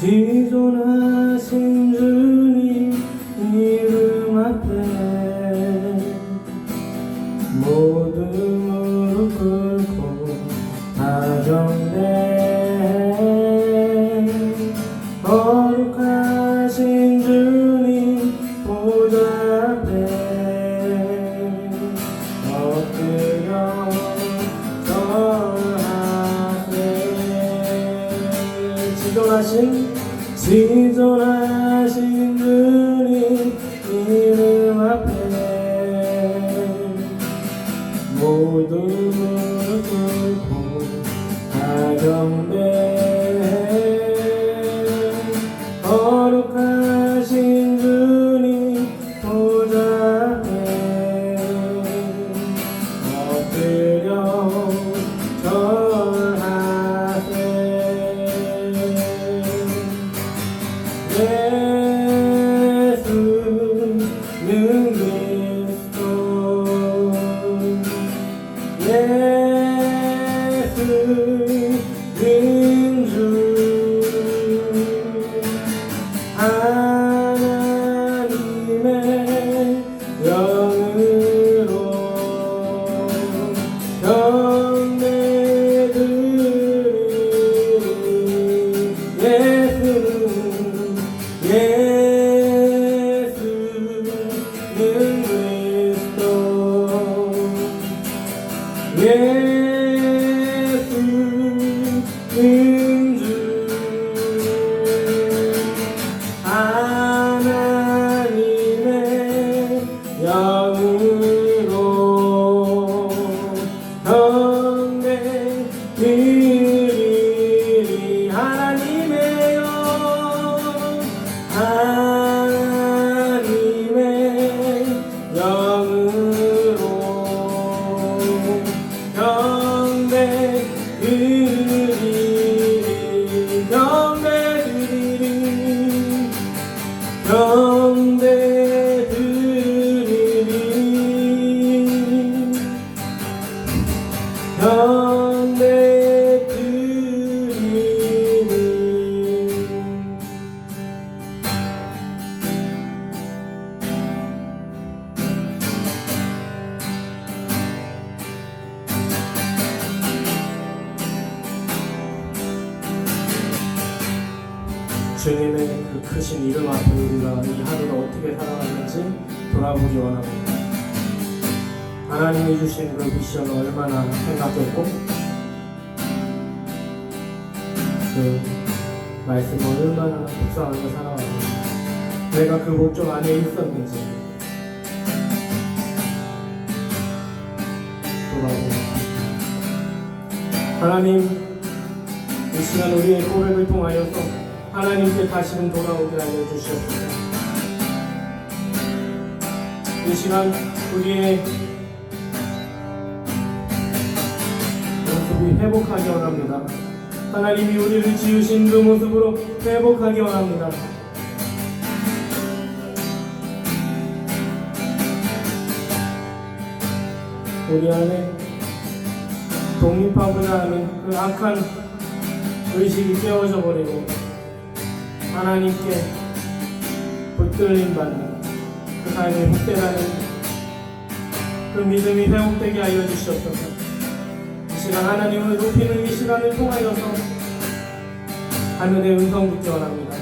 지존하신 주 거룩 예 주님의 그 크신 이름 앞에 우리가 이 하루를 어떻게 살아갔는지 돌아보기 원합니다. 하나님이 주신 그 미션을 얼마나 생각했고 그 말씀을 얼마나 묵상하며 살아왔는지 내가 그 목적 안에 있었는지 돌아보고 하나님 이 시간 우리의 고백을 통하여서 하나님께 다시금 돌아오게 하여 주시옵소서. 이 시간 우리의 모습이 회복하기 원합니다. 하나님이 우리를 지으신 그 모습으로 회복하기 원합니다. 우리 안에 독립하고자 하는 그 악한 의식이 깨어져 버리고 하나님께 붙들림 받는 그 삶의 복되라는 그 믿음이 회복되게 하여 주시옵소서. 이 시간 하나님을 높이는 이 시간을 통하여서 하늘의 음성 듣기 원합니다.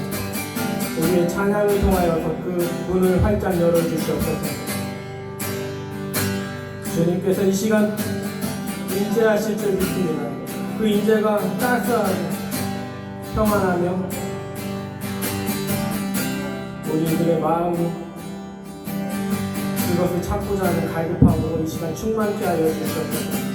우리의 찬양을 통하여서 그 문을 활짝 열어 주시옵소서. 주님께서 이 시간 인재하실 줄 믿습니다. 그 인재가 따스하고 평안하며 우리들의 마음이 그것을 찾고자 하는 갈급함으로 이 시간 충만케 하여 주시옵소서.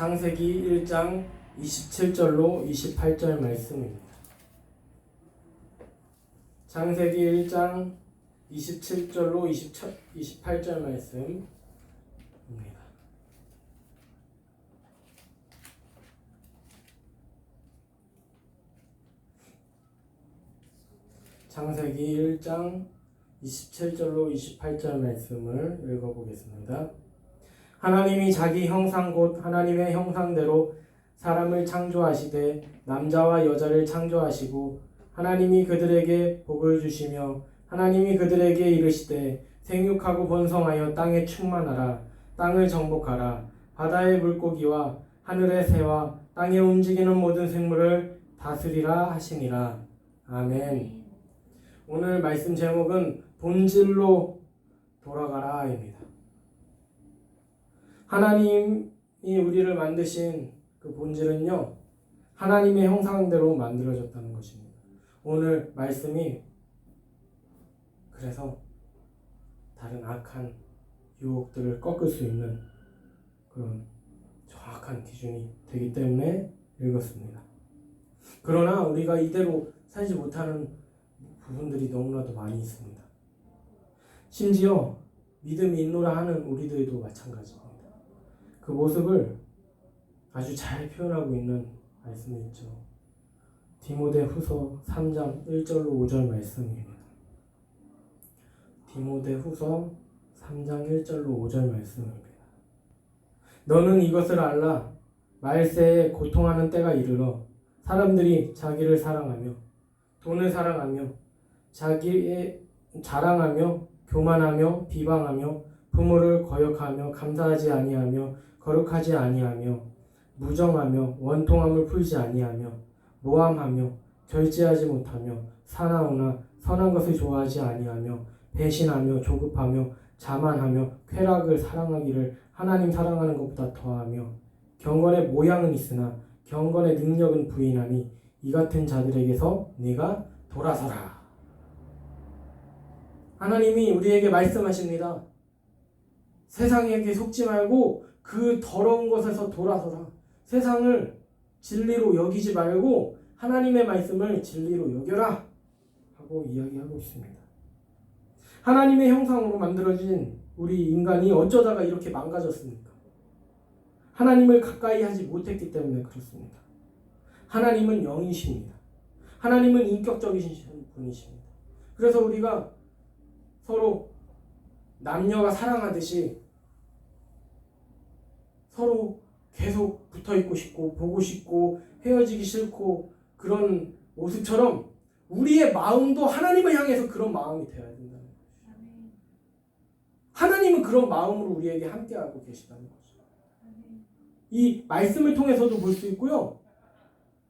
창세기 1장 27절로 28절 말씀입니다. 창세기 1장 27절로 28절 말씀입니다. 창세기 1장 27절로 28절 말씀을 읽어보겠습니다. 하나님이 자기 형상 곧 하나님의 형상대로 사람을 창조하시되 남자와 여자를 창조하시고 하나님이 그들에게 복을 주시며 하나님이 그들에게 이르시되 생육하고 번성하여 땅에 충만하라 땅을 정복하라 바다의 물고기와 하늘의 새와 땅에 움직이는 모든 생물을 다스리라 하시니라 아멘. 오늘 말씀 제목은 본질로 돌아가라입니다. 하나님이 우리를 만드신 그 본질은요, 하나님의 형상대로 만들어졌다는 것입니다. 오늘 말씀이 그래서 다른 악한 유혹들을 꺾을 수 있는 그런 정확한 기준이 되기 때문에 읽었습니다. 그러나 우리가 이대로 살지 못하는 부분들이 너무나도 많이 있습니다. 심지어 믿음이 있노라 하는 우리들도 마찬가지입니다. 그 모습을 아주 잘 표현하고 있는 말씀이 있죠. 디모데 후서 3장 1절로 5절 말씀입니다. 디모데 후서 3장 1절로 5절 말씀입니다. 너는 이것을 알라. 말세에 고통하는 때가 이르러 사람들이 자기를 사랑하며 돈을 사랑하며 자기의 자랑하며 교만하며 비방하며 부모를 거역하며 감사하지 아니하며 거룩하지 아니하며 무정하며 원통함을 풀지 아니하며 모함하며 절제하지 못하며 사나우나 선한 것을 좋아하지 아니하며 배신하며 조급하며 자만하며 쾌락을 사랑하기를 하나님 사랑하는 것보다 더하며 경건의 모양은 있으나 경건의 능력은 부인하니 이 같은 자들에게서 네가 돌아서라. 하나님이 우리에게 말씀하십니다. 세상에게 속지 말고 그 더러운 것에서 돌아서라. 세상을 진리로 여기지 말고 하나님의 말씀을 진리로 여겨라. 하고 이야기하고 있습니다. 하나님의 형상으로 만들어진 우리 인간이 어쩌다가 이렇게 망가졌습니까? 하나님을 가까이 하지 못했기 때문에 그렇습니다. 하나님은 영이십니다. 하나님은 인격적이신 분이십니다. 그래서 우리가 서로 남녀가 사랑하듯이 서로 계속 붙어 있고 싶고 보고 싶고 헤어지기 싫고 그런 모습처럼 우리의 마음도 하나님을 향해서 그런 마음이 되어야 된다는 거죠. 하나님은 그런 마음으로 우리에게 함께하고 계시다는 거죠. 이 말씀을 통해서도 볼 수 있고요.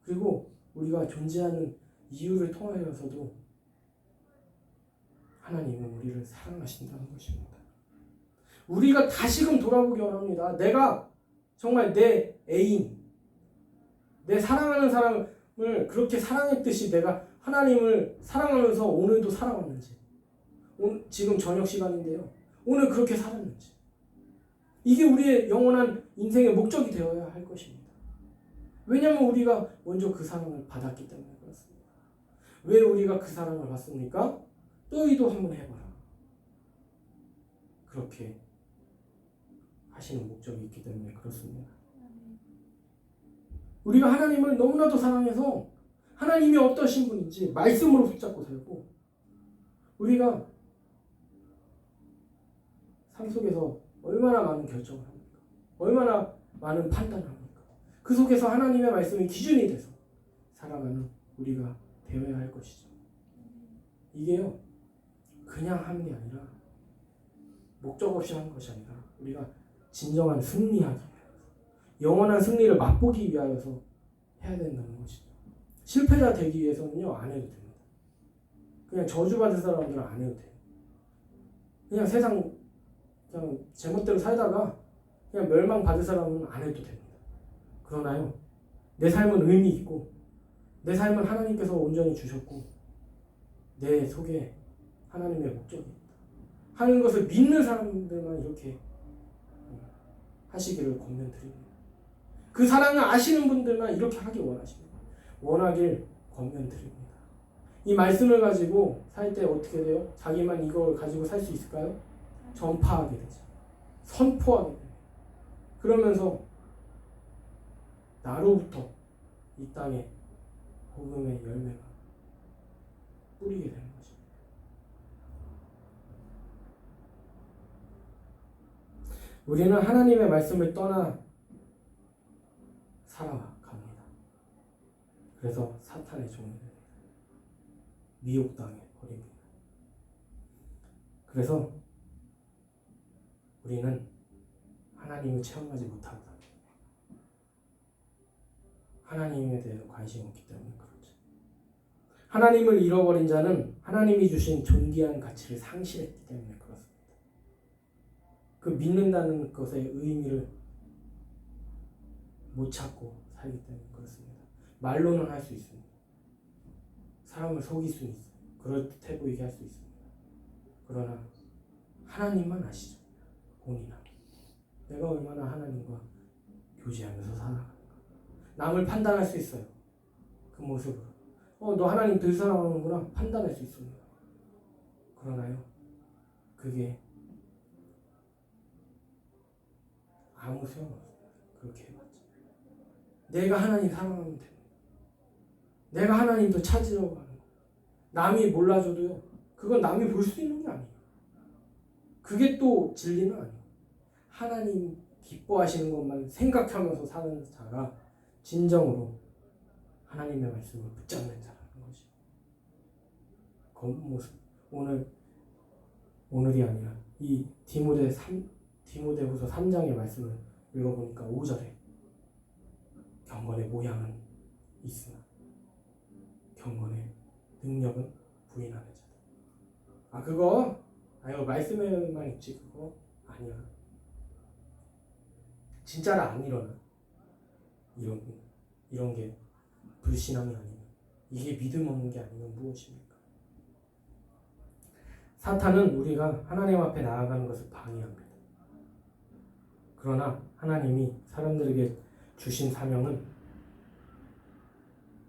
그리고 우리가 존재하는 이유를 통하여서도 하나님은 우리를 사랑하신다는 것입니다. 우리가 다시금 돌아보기 원합니다. 내가 정말 내 애인, 내 사랑하는 사람을 그렇게 사랑했듯이 내가 하나님을 사랑하면서 오늘도 살아왔는지, 오늘, 지금 저녁 시간인데요. 오늘 그렇게 살았는지. 이게 우리의 영원한 인생의 목적이 되어야 할 것입니다. 왜냐하면 우리가 먼저 그 사랑을 받았기 때문에 그렇습니다. 왜 우리가 그 사랑을 받습니까? 너희도 한번 해봐라. 그렇게 하시는 목적이 있기 때문에 그렇습니다. 우리가 하나님을 너무나도 사랑해서 하나님이 어떠신 분인지 말씀으로 붙잡고 살고 우리가 삶 속에서 얼마나 많은 결정을 합니까? 얼마나 많은 판단을 합니까? 그 속에서 하나님의 말씀이 기준이 돼서 살아가는 우리가 되어야 할 것이죠. 이게요, 그냥 하는 게 아니라 목적 없이 하는 것이 아니라 우리가 진정한 승리하기 위해서 영원한 승리를 맛보기 위하여서 해야 된다는 것이죠. 실패자 되기 위해서는요 안 해도 됩니다. 그냥 저주받을 사람들은 안 해도 돼요. 그냥 세상 그냥 제멋대로 살다가 그냥 멸망 받을 사람은 안 해도 됩니다. 그러나요 내 삶은 의미 있고 내 삶은 하나님께서 온전히 주셨고 내 속에 하나님의 목적이 있다. 하는 것을 믿는 사람들만 이렇게 하시기를 권면드립니다. 그 사랑을 아시는 분들만 이렇게 하기 원하십니다. 원하길 권면드립니다. 이 말씀을 가지고 살 때 어떻게 돼요? 자기만 이걸 가지고 살 수 있을까요? 전파하게 되죠. 선포하게 돼요. 그러면서 나로부터 이 땅에 복음의 열매가 뿌리게 거죠. 우리는 하나님의 말씀을 떠나 살아갑니다. 그래서 사탄의 종이. 미혹당해 버립니다. 그래서 우리는 하나님을 체험하지 못합니다. 하나님에 대해 관심이 없기 때문에 그렇죠. 하나님을 잃어버린 자는 하나님이 주신 존귀한 가치를 상실했기 때문에 그 믿는다는 것의 의미를 못 찾고 살기 때문에 그렇습니다. 말로는 할 수 있습니다. 사람을 속일 수 있어요. 그럴듯해 보이게 할 수 있습니다. 그러나 하나님만 아시죠. 본인은. 내가 얼마나 하나님과 교제하면서 살아가는가. 남을 판단할 수 있어요. 그 모습으로. 어, 너 하나님 덜 사랑하는구나. 판단할 수 있습니다. 그러나요. 그게 아무 소용 없어요. 그렇게 해봤자. 내가 하나님 사랑하면 됩니다. 내가 하나님도 찾으러 가는 거. 남이 몰라줘도요. 그건 남이 볼 수 있는 게 아니에요. 그게 또 진리는 아니에요. 하나님 기뻐하시는 것만 생각하면서 사는 자가 진정으로 하나님의 말씀을 붙잡는 자라는 것이. 겉모습. 오늘 오늘이 아니라 이 디모데 3 디모데후서 3장의 말씀을 읽어보니까 5절에 경건의 모양은 있으나 경건의 능력은 부인하는 자다. 아 그거 아유 말씀에만 있지 그거 아니야. 진짜로 안 일어나. 이런 이런 게 불신앙이 아니면 이게 믿음 없는 게 아니면 무엇입니까? 사탄은 우리가 하나님 앞에 나아가는 것을 방해합니다. 그러나 하나님이 사람들에게 주신 사명은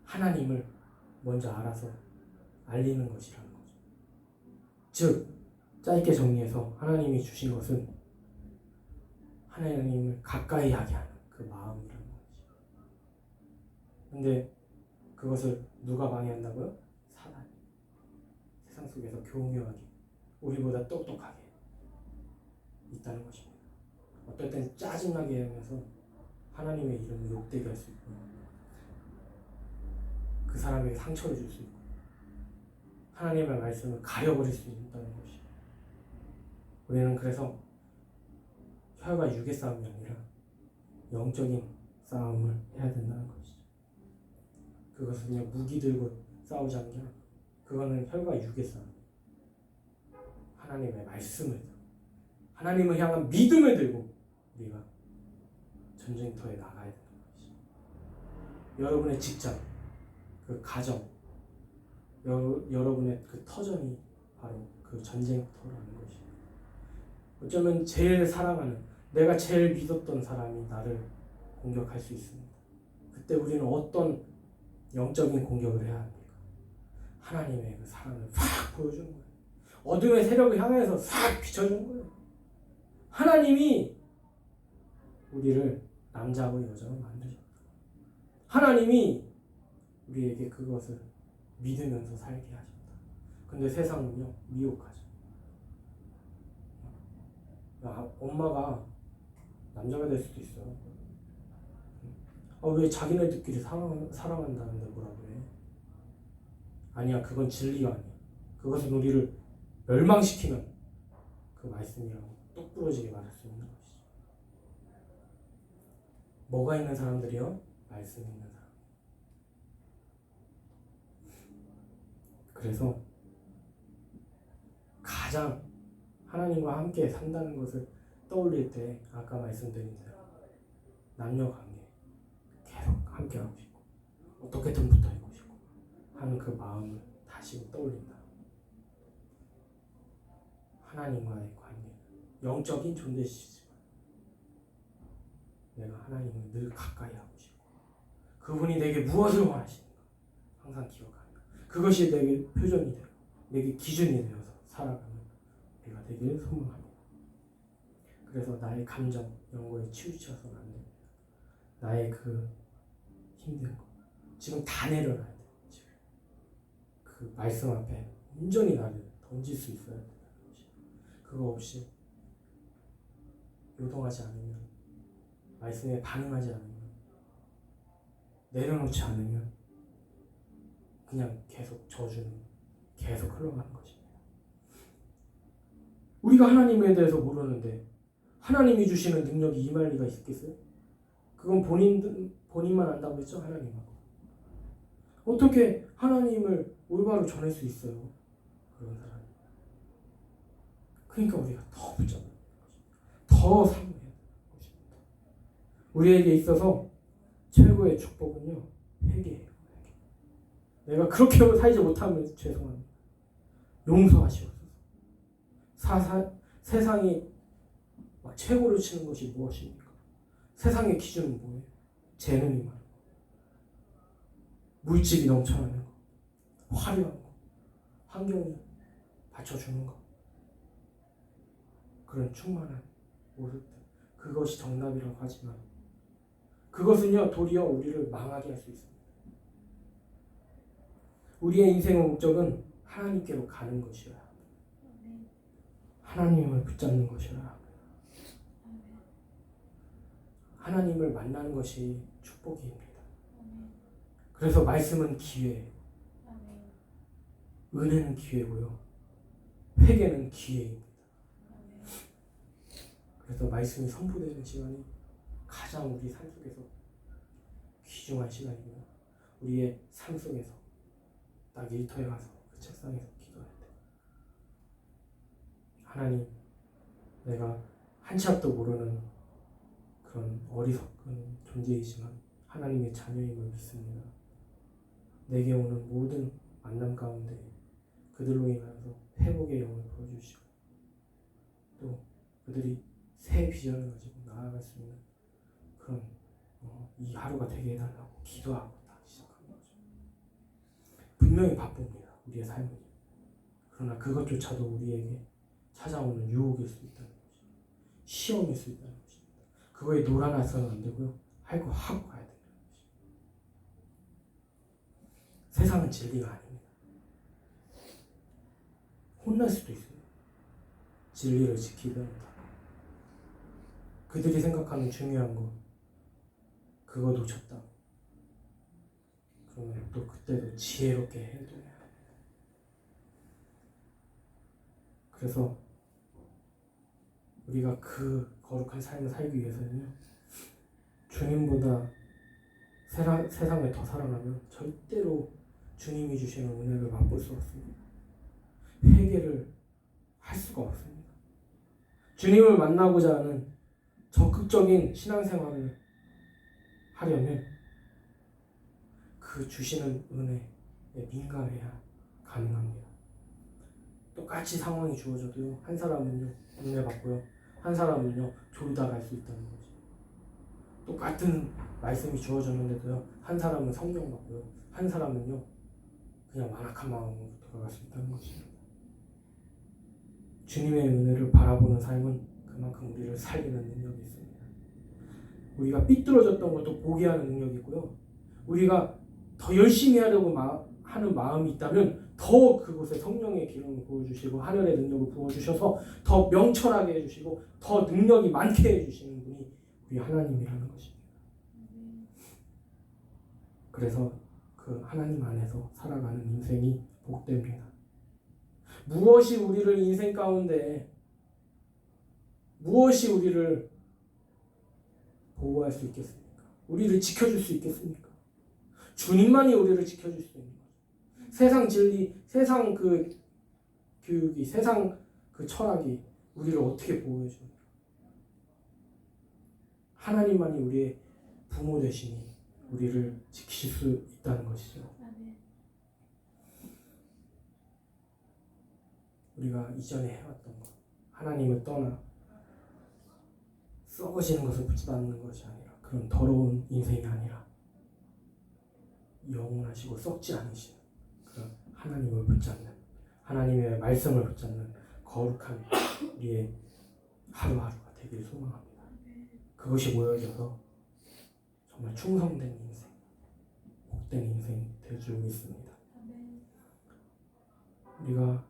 하나님을 먼저 알아서 알리는 것이라는 거죠. 즉, 짧게 정리해서 하나님이 주신 것은 하나님을 가까이 하게 하는 그 마음이라는 거죠. 근데 그것을 누가 방해한다고요? 사단. 세상 속에서 교묘하게, 우리보다 똑똑하게 있다는 것입니다. 어떨 땐 짜증나게 하면서 하나님의 이름을 욕되게 할 수 있고 그 사람에게 상처를 줄 수 있고 하나님의 말씀을 가려버릴 수 있다는 것이. 우리는 그래서 혈과 육의 싸움이 아니라 영적인 싸움을 해야 된다는 것이죠. 그것은 그냥 무기 들고 싸우자는 게 아니라 그거는 혈과 육의 싸움. 하나님의 말씀을 하나님을 향한 믿음을 들고 우리가 전쟁터에 나가야 되는 것이죠. 여러분의 직장, 그 가정, 여, 여러분의 그 터전이 바로 그 전쟁터라는 것이에요. 어쩌면 제일 사랑하는, 내가 제일 믿었던 사람이 나를 공격할 수 있습니다. 그때 우리는 어떤 영적인 공격을 해야 합니까? 하나님의 그 사랑을 확 보여주는 거예요. 어둠의 세력을 향해서 싹 비춰주는 거예요. 하나님이 우리를 남자하고 여자로 만드셨다. 하나님이 우리에게 그것을 믿으면서 살게 하셨다. 근데 세상은요, 미혹하죠. 아, 엄마가 남자가 될 수도 있어요. 아, 왜 자기네들끼리 사랑, 사랑한다는데 뭐라 그래? 아니야, 그건 진리가 아니야. 그것은 우리를 멸망시키는 그 말씀이라고 똑 부러지게 말할 수 있는 것이죠. 뭐가 있는 사람들이요? 말씀 있는 사람. 그래서 가장 하나님과 함께 산다는 것을 떠올릴 때 아까 말씀드린 대로 남녀 관계 계속 함께 하고 싶고 어떻게든 붙어 있고 싶고 하는 그 마음을 다시 떠올린다. 하나님과의 영적인 존재시지만 내가 하나님을 늘 가까이 하고 싶고 그분이 내게 무엇을 원하시는가 항상 기억하는 그것이 내게 표정이 되고 내게 기준이 되어서 살아가는 우리가 되기를 소망합니다. 그래서 나의 감정 이런 거에 치우쳐서는 안 됩니다. 나의 그 힘든 거 지금 다 내려놔야 돼. 지금 그 말씀 앞에 온전히 나를 던질 수 있어야 것이 그거 없이 요동하지 않으면 말씀에 반응하지 않으면 내려놓지 않으면 그냥 계속 저주는 계속 흘러가는 것입니다. 우리가 하나님에 대해서 모르는데 하나님이 주시는 능력이 임할 리가 있겠어요? 그건 본인 본인만 안다고 했죠 하나님하고 어떻게 하나님을 올바로 전할 수 있어요? 그런 사람. 그러니까 우리가 더 것입니다. 더 사모해야. 우리에게 있어서 최고의 축복은요 회개예요. 회개. 내가 그렇게 살지 못하면 죄송합니다. 용서하시옵소서. 사사, 세상이 막 최고로 치는 것이 무엇입니까? 세상의 기준은 뭐예요? 재능이 많은 거, 물질이 넘쳐나는 거, 화려한 거, 환경이 받쳐주는 거, 그런 충만한. 그것이 정답이라고 하지만 그것은요 도리어 우리를 망하게 할 수 있습니다. 우리의 인생의 목적은 하나님께로 가는 합니다. 하나님을 붙잡는 합니다. 하나님을 만나는 것이 축복입니다. 그래서 말씀은 기회, 은혜는 기회고요. 회개는 기회입니다. 그래서 말씀이 선포되는 시간이 가장 우리 삶 속에서 귀중한 시간이고요. 우리의 삶 속에서 딱 일터에 가서 그 책상에서 기도할 때 하나님 내가 한치 앞도 모르는 그런 어리석은 존재이지만 하나님의 자녀임을 믿습니다. 내게 오는 모든 만남 가운데 그들로 인하여서 회복의 영을 부어주시고 또 그들이 새 비전을 가지고 나아갈 수 있는 그런 어, 이 하루가 되게 해달라고 기도하고 딱 시작한 거죠. 분명히 바쁩니다. 우리의 삶은. 그러나 그것조차도 우리에게 찾아오는 유혹일 수 있다는 것입니다. 시험일 수 있다는 것입니다. 그거에 놀아나서는 안 되고요. 할 거 하고 가야 된다는 것입니다. 세상은 진리가 아닙니다. 혼날 수도 있어요. 진리를 지키든 그들이 생각하는 중요한 거 그거 놓쳤다. 그러면 또 그때도 지혜롭게 행동해야. 그래서 우리가 그 거룩한 삶을 살기 위해서는요. 주님보다 세상, 세상을 더 사랑하면 절대로 주님이 주시는 은혜를 맛볼 수 없습니다. 회개를 할 수가 없습니다. 주님을 만나고자 하는 적극적인 신앙생활을 하려면 그 주시는 은혜에 민감해야 가능합니다. 똑같이 상황이 주어져도요, 한 사람은요, 은혜 받고요, 한 사람은요, 졸다 갈 수 있다는 거죠. 똑같은 말씀이 주어졌는데도요, 한 사람은 성령 받고요, 한 사람은요, 그냥 완악한 마음으로 돌아갈 수 있다는 것입니다. 주님의 은혜를 바라보는 삶은 그만큼 우리를 살리는 능력이 있습니다. 우리가 삐뚤어졌던 것도 포기하는 능력이 있고요. 우리가 더 열심히 하려고 마- 하는 마음이 있다면 더 그곳에 성령의 기름을 부어주시고 하늘의 능력을 부어주셔서 더 명철하게 해주시고 더 능력이 많게 해주시는 분이 우리 하나님이라는 것입니다. 그래서 그 하나님 안에서 살아가는 인생이 복됩니다. 무엇이 우리를 인생 가운데 무엇이 우리를 보호할 수 있겠습니까? 우리를 지켜줄 수 있겠습니까? 주님만이 우리를 지켜줄 수 있는 거죠. 세상 진리, 세상 그 교육이, 세상 그 철학이 우리를 어떻게 보호해 줍니까? 하나님만이 우리의 부모 되시니 우리를 지키실 수 있다는 것이죠. 우리가 이전에 해왔던 것, 하나님을 떠나 썩어지는 것을 붙잡는 것이 아니라 그런 더러운 인생이 아니라 영원하시고 썩지 않으신 그런 하나님을 붙잡는 하나님의 말씀을 붙잡는 거룩한 우리의 하루하루가 되기를 소망합니다. 그것이 모여져서 정말 충성된 인생, 복된 인생 될 줄 믿습니다. 우리가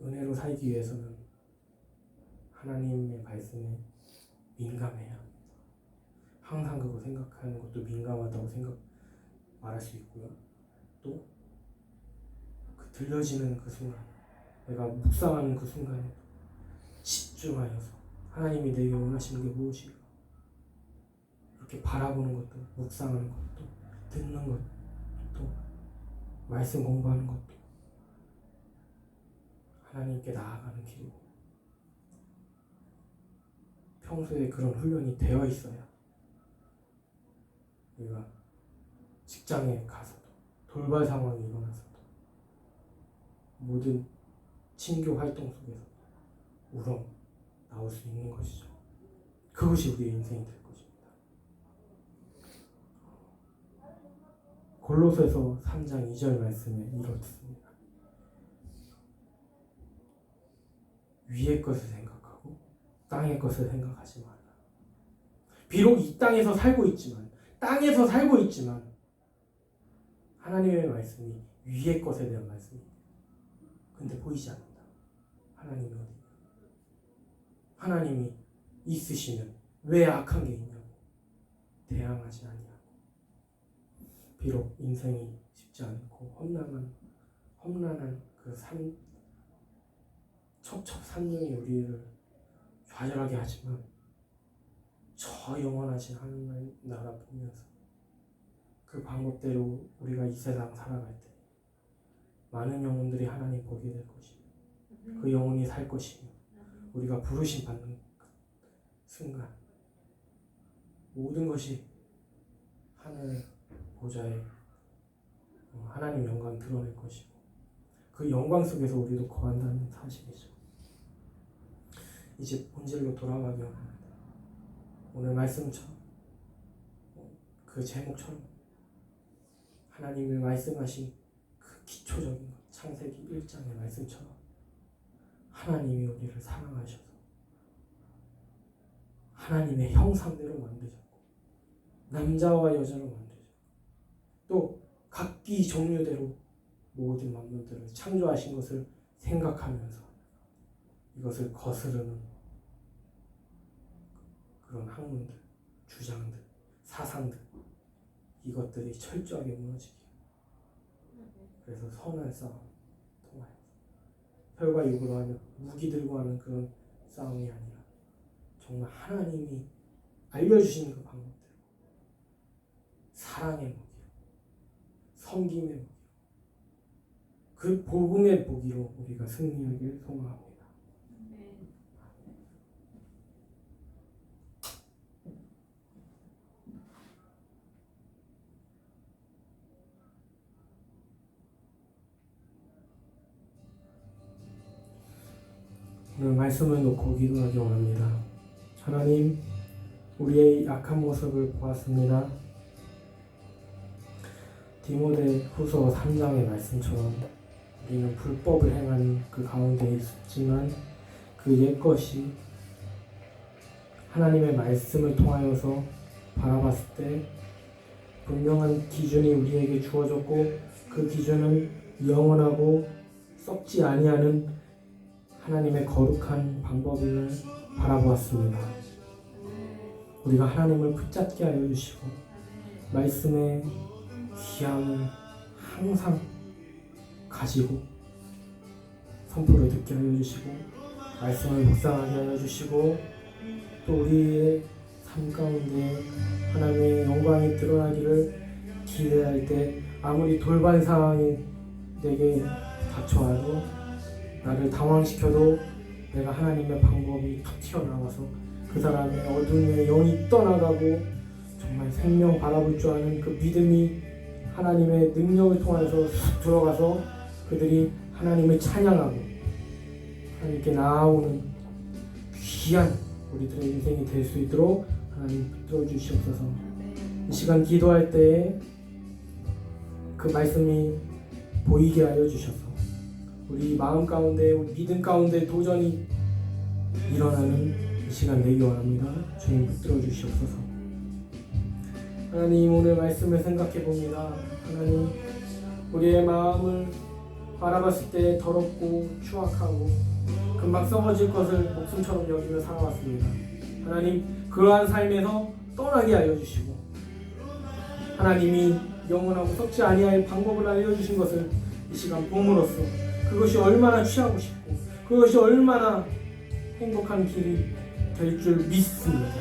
은혜로 살기 위해서는 하나님의 말씀에 민감해야 합니다. 항상 그거 생각하는 것도 민감하다고 생각 말할 수 있고요. 또 그 들려지는 그 순간, 내가 묵상하는 그 순간에 집중하여서 하나님이 내게 원하시는 게 무엇인가 이렇게 바라보는 것도 묵상하는 것도 듣는 것도 말씀 공부하는 것도 하나님께 나아가는 길이고 평소에 그런 훈련이 되어 있어야 우리가 직장에 가서도 돌발 상황이 일어나서도 모든 친교 활동 속에서 우렁 나올 수 있는 것이죠. 그것이 우리의 인생이 될 것입니다. 골로새서 3장 2절 말씀에 이렇습니다. 위의 것을 생각하고 땅의 것을 생각하지 말라. 비록 이 땅에서 살고 있지만 땅에서 살고 있지만 하나님의 말씀이 위의 것에 대한 말씀입니다. 근데 보이지 않는다. 하나님이 어디? 하나님이 있으시면 왜 악한 게 있냐고 대항하지 아니하고 비록 인생이 쉽지 않고 험난한 험난한 그 산 첩첩산중이 우리를 좌절하게 하지만 저 영원하신 하나님 나라 보면서 그 방법대로 우리가 이 세상 살아갈 때 많은 영혼들이 하나님 보게 될 것이며 그 영혼이 살 것이며 우리가 부르심 받는 그 순간 모든 것이 하늘 보좌에 어, 하나님 영광 드러낼 것이고 그 영광 속에서 우리도 거한다는 사실이죠. 이제 본질로 돌아가기 원합니다. 오늘 말씀처럼 어, 그 제목처럼 하나님이 말씀하신 그 기초적인 것, 창세기 1장의 말씀처럼 하나님이 우리를 사랑하셔서 하나님의 형상대로 만드셨고 남자와 여자로 만드셨고 또 각기 종류대로 모든 만물들을 창조하신 것을 생각하면서 이것을 거스르는 그런 학문들, 주장들, 사상들 이것들이 철저하게 무너지게 그래서 선한 싸움 통하여 혈과 육으로 하는 무기 들고 하는 그런 싸움이 아니라 정말 하나님이 알려주신 그 방법대로 사랑의 무기로 섬김의 무기로 그 복음의 무기로 우리가 승리하길 소망합니다. 오늘 말씀을 놓고 기도하기 원합니다. 하나님, 우리의 약한 모습을 보았습니다. 디모데 후서 3장의 말씀처럼 우리는 불법을 행하는 그 가운데 있지만 그 옛것이 하나님의 말씀을 통하여서 바라봤을 때 분명한 기준이 우리에게 주어졌고 그 기준은 영원하고 썩지 아니하는 하나님의 거룩한 방법을 바라보았습니다. 우리가 하나님을 붙잡게 하여 주시고 말씀의 귀함을 항상 가지고 선포를 듣게 하여 주시고 말씀을 묵상하게 하여 주시고 또 우리의 삶 가운데 하나님의 영광이 드러나기를 기대할 때 아무리 돌발 상황이 내게 닥쳐와도 나를 당황시켜도 내가 하나님의 방법이 툭 튀어나와서 그 사람의 어둠의 영이 떠나가고 정말 생명 바라볼 줄 아는 그 믿음이 하나님의 능력을 통해서 쑥 들어가서 그들이 하나님을 찬양하고 하나님께 나아오는 귀한 우리들의 인생이 될 수 있도록 하나님 붙들어 주시옵소서. 이 시간 기도할 때에 그 말씀이 보이게 하여 주셔서 우리 마음 가운데 우리 믿음 가운데 도전이 일어나는 이 시간 되기 원합니다. 주님 붙들어 주시옵소서. 하나님 오늘 말씀을 생각해 봅니다. 하나님 우리의 마음을 바라봤을 때 더럽고 추악하고 금방 썩어질 것을 목숨처럼 여기며 살아왔습니다. 하나님 그러한 삶에서 떠나게 하여 주시고 하나님이 영원하고 썩지 아니할 방법을 알려주신 것을 이 시간 봄으로써 그것이 얼마나 취하고 싶고 그것이 얼마나 행복한 길이 될 줄 믿습니다.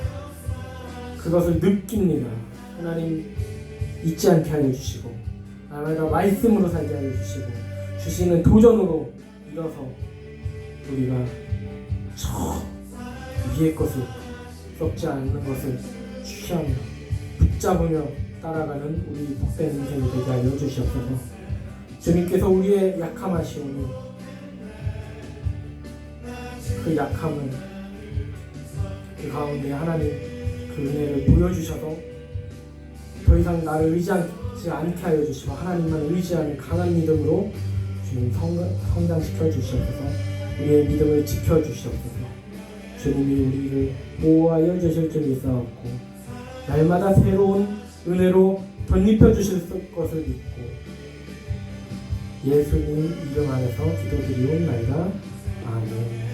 그것을 느낍니다. 하나님 잊지 않게 하여 주시고 날마다 말씀으로 살게 하여 주시고 주시는 도전으로 일어서 우리가 저 위의 것을 썩지 않는 것을 취하며 붙잡으며 따라가는 우리 복된 인생이 되게 하여 주시옵소서 주님께서 우리의 약함하시오니 그 약함을 그 가운데 하나님 그 은혜를 보여주셔서 더 이상 나를 의지하지 않게 하여 주시고 하나님만 의지하는 강한 믿음으로 주님 성, 성장시켜 주시옵소서. 우리의 믿음을 지켜 주시옵소서. 주님이 우리를 보호하여 주실 줄 믿사옵고 날마다 새로운 은혜로 덧입혀 주실 것을 믿고 예수님 이름 안에서 기도드리옵나이다. 아멘